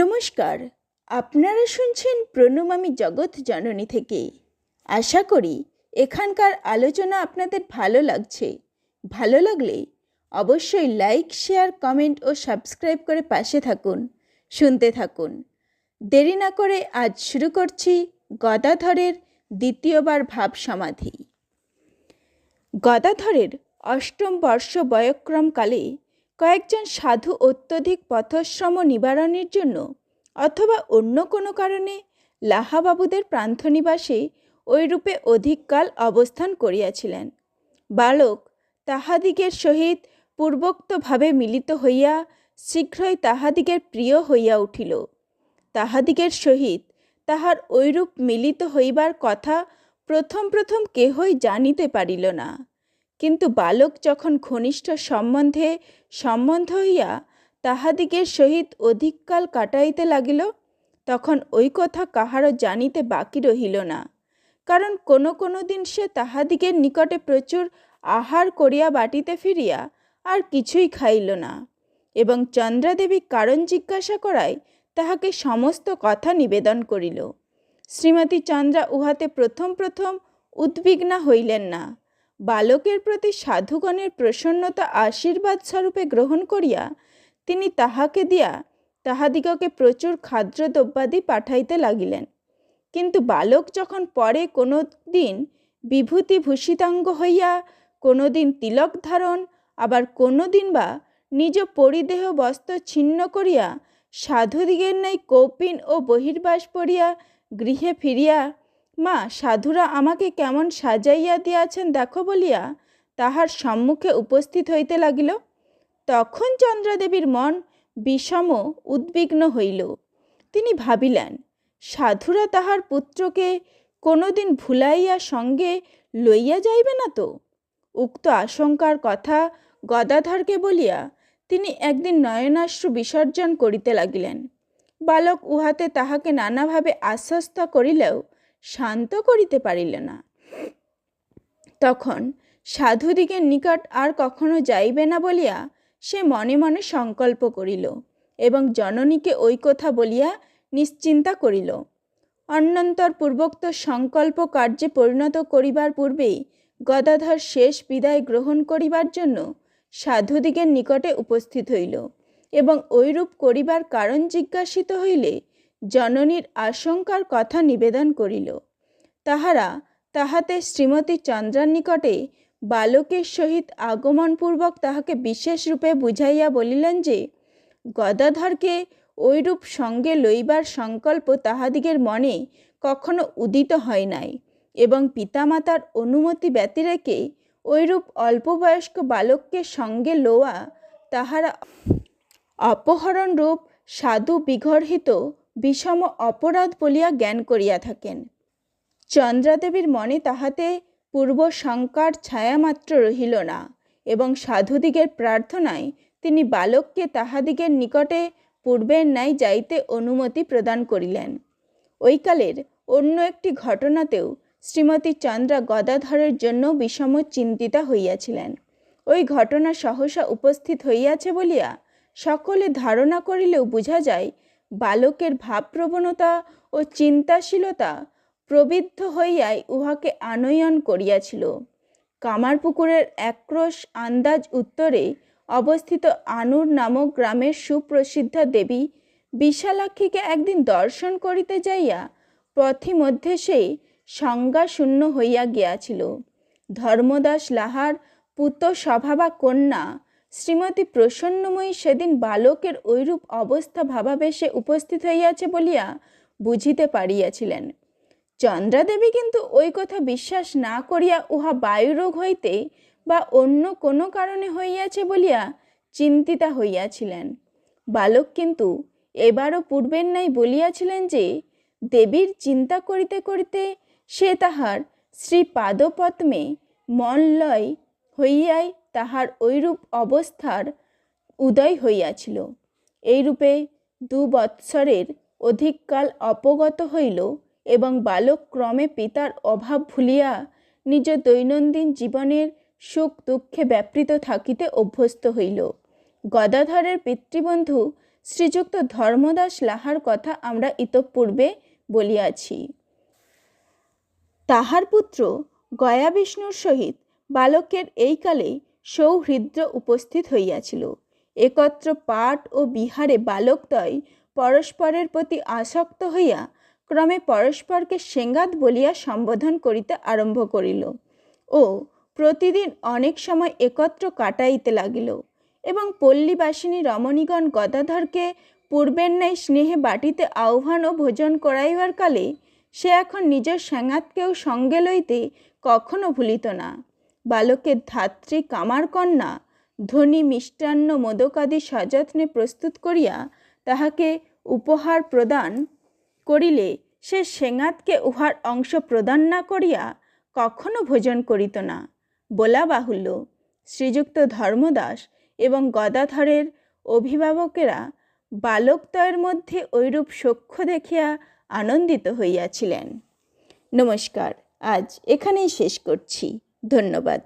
নমস্কার, আপনারা শুনছেন প্রণম আমি জগৎ জননী থেকে। আশা করি এখানকার আলোচনা আপনাদের ভালো লাগছে। ভালো লাগলে অবশ্যই লাইক, শেয়ার, কমেন্ট ও সাবস্ক্রাইব করে পাশে থাকুন, শুনতে থাকুন। দেরি না করে আজ শুরু করছি গদাধরের দ্বিতীয়বার ভাব সমাধি। গদাধরের অষ্টম বর্ষ বয়ক্রমকালে কয়েকজন সাধু অত্যধিক পথশ্রম নিবারণের জন্য অথবা অন্য কোনো কারণে লাহাবাবুদের প্রান্তনিবাসে ওইরূপে অধিককাল অবস্থান করিয়াছিলেন। বালক তাহাদিগের সহিত পূর্বোক্তভাবে মিলিত হইয়া শীঘ্রই তাহাদিগের প্রিয় হইয়া উঠিল। তাহাদিগের সহিত তাহার ঐরূপ মিলিত হইবার কথা প্রথম প্রথম কেহই জানিতে পারিল না। কিন্তু বালক যখন ঘনিষ্ঠ সম্বন্ধে সম্বন্ধ হইয়া তাহাদিগের সহিত অধিককাল কাটাইতে লাগিল, তখন ওই কথা কাহারও জানিতে বাকি রহিল না। কারণ কোনো কোনো দিন সে তাহাদিগের নিকটে প্রচুর আহার করিয়া বাটিতে ফিরিয়া আর কিছুই খাইল না এবং চন্দ্রাদেবী কারণ জিজ্ঞাসা করায় তাহাকে সমস্ত কথা নিবেদন করিল। শ্রীমতী চন্দ্রা উহাতে প্রথম প্রথম উদ্বিগ্না হইলেন না। বালকের প্রতি সাধুগণের প্রসন্নতা আশীর্বাদ স্বরূপে গ্রহণ করিয়া তিনি তাহাকে দিয়া তাহাদিগকে প্রচুর খাদ্যদ্রব্যাদি পাঠাইতে লাগিলেন। কিন্তু বালক যখন পরে কোনো দিন বিভূতি ভূষিতাঙ্গ হইয়া কোনো দিন তিলক ধারণ, আবার কোনো দিন বা নিজ পরিদেহ বস্ত্র ছিন্ন করিয়া সাধুদিগের ন্যায় কৌপিন ও বহির্বাস পড়িয়া গৃহে ফিরিয়া মা, সাধুরা আমাকে কেমন সাজাইয়া দিয়াছেন দেখো বলিয়া তাহার সম্মুখে উপস্থিত হইতে লাগিল। তখন চন্দ্রাদেবীর মন বিষম উদ্বিগ্ন হইল। তিনি ভাবিলেন, সাধুরা তাহার পুত্রকে কোনোদিন ভুলাইয়া সঙ্গে লইয়া যাইবে না তো? উক্ত আশঙ্কার কথা গদাধরকে বলিয়া তিনি একদিন নয়নাশ্রু বিসর্জন করিতে লাগিলেন। বালক উহাতে তাহাকে নানাভাবে আশ্বস্ত করিলেও শান্ত করিতে পারিল না। তখন সাধুদিগের নিকট আর কখনো যাইবে না বলিয়া সে মনে মনে সংকল্প করিল এবং জননীকে ওই কথা বলিয়া নিশ্চিন্তা করিল। অন্যন্তর পূর্বোক্ত সংকল্প কার্যে পরিণত করিবার পূর্বেই গদাধর শেষ বিদায় গ্রহণ করিবার জন্য সাধুদিগের নিকটে উপস্থিত হইল এবং ঐরূপ করিবার কারণ জিজ্ঞাসিত হইলে জননীর আশঙ্কার কথা নিবেদন করিল। তাহারা তাহাতে শ্রীমতী চন্দ্রার নিকটে বালকের সহিত আগমনপূর্বক তাহাকে বিশেষ রূপে বুঝাইয়া বলিলেন যে, গদাধরকে ঐরূপ সঙ্গে লইবার সংকল্প তাহাদিগের মনে কখনো উদিত হয় নাই এবং পিতামাতার অনুমতি ব্যতিরেকে ঐরূপ অল্পবয়স্ক বালককে সঙ্গে লোয়া তাহারা অপহরণরূপ সাধু বিগর্হিত বিষম অপরাধ বলিয়া জ্ঞান করিয়া থাকেন। চন্দ্রাদেবীর মনে তাহাতে পূর্ব শঙ্কার ছায়ামাত্র রহিল না এবং সাধুদিগের প্রার্থনায় তিনি বালককে তাহাদিগের নিকটে পূর্বের ন্যায় যাইতে অনুমতি প্রদান করিলেন। ওইকালের অন্য একটি ঘটনাতেও শ্রীমতী চন্দ্রা গদাধরের জন্য বিষম চিন্তিতা হইয়াছিলেন। ওই ঘটনা সহসা উপস্থিত হইয়াছে বলিয়া সকলে ধারণা করিলেও বোঝা যায় বালকের ভাবপ্রবণতা ও চিন্তাশীলতা প্রবৃদ্ধ হইয়াই উহাকে আনয়ন করিয়াছিল। কামারপুকুরের একক্রোশ আন্দাজ উত্তরে অবস্থিত আনুর নামক গ্রামের সুপ্রসিদ্ধা দেবী বিশালাক্ষীকে একদিন দর্শন করিতে যাইয়া পথিমধ্যে সেই শূন্য হইয়া গিয়াছিল। ধর্মদাস লাহার পুত স্বভাবা কন্যা শ্রীমতী প্রসন্নময়ী সেদিন বালকের ঐরূপ অবস্থা ভাবাবেশে উপস্থিত হইয়াছে বলিয়া বুঝিতে পারিয়াছিলেন। চন্দ্রাদেবী কিন্তু ওই কথা বিশ্বাস না করিয়া উহা বায়ুরোগ হইতে বা অন্য কোনো কারণে হইয়াছে বলিয়া চিন্তিতা হইয়াছিলেন। বালক কিন্তু এবারও পূর্বের নাই বলিয়াছিলেন যে, দেবীর চিন্তা করিতে করিতে সে তাহার শ্রী পাদপদ্মে মনলয় হইয়াই তাহার ঐরূপ অবস্থার উদয় হইয়াছিল। এইরূপে দু বৎসরের অধিককাল অপগত হইল এবং বালক ক্রমে পিতার অভাব ভুলিয়া নিজ দৈনন্দিন জীবনের সুখ দুঃখে ব্যাপৃত থাকিতে অভ্যস্ত হইল। গদাধরের পিতৃবন্ধু শ্রীযুক্ত ধর্মদাস লাহার কথা আমরা ইতঃপূর্বে বলিয়াছি। তাহার পুত্র গয়া বিষ্ণুর সহিত বালকের এই কালে সৌহৃদ্র উপস্থিত হইয়াছিল। একত্র পাঠ ও বিহারে বালকদ্বয় পরস্পরের প্রতি আসক্ত হইয়া ক্রমে পরস্পরকে সেঙ্গাত বলিয়া সম্বোধন করিতে আরম্ভ করিল ও প্রতিদিন অনেক সময় একত্র কাটাইতে লাগিল এবং পল্লীবাসিনী রমণীগণ গদাধরকে পূর্বের ন্যায় স্নেহে বাটিতে আহ্বান ও ভোজন করাইবার কালে সে এখন নিজের সাঙ্গাতকেও সঙ্গে লইতে কখনো ভুলিত না। বালকের ধাত্রী কামার কন্যা ধনী মিষ্টান্ন মোদকাদি সযত্নে প্রস্তুত করিয়া তাহাকে উপহার প্রদান করিলে সে সেঙাতকে উহার অংশ প্রদান না করিয়া কখনো ভোজন করিত না। বলা বাহুল্য, শ্রীযুক্ত ধর্মদাস এবং গদাধরের অভিভাবকেরা বালকদ্বয়ের মধ্যে ঐরূপ সখ্য দেখিয়া আনন্দিত হইয়াছিলেন। নমস্কার, আজ এখানেই শেষ করছি। ধন্যবাদ।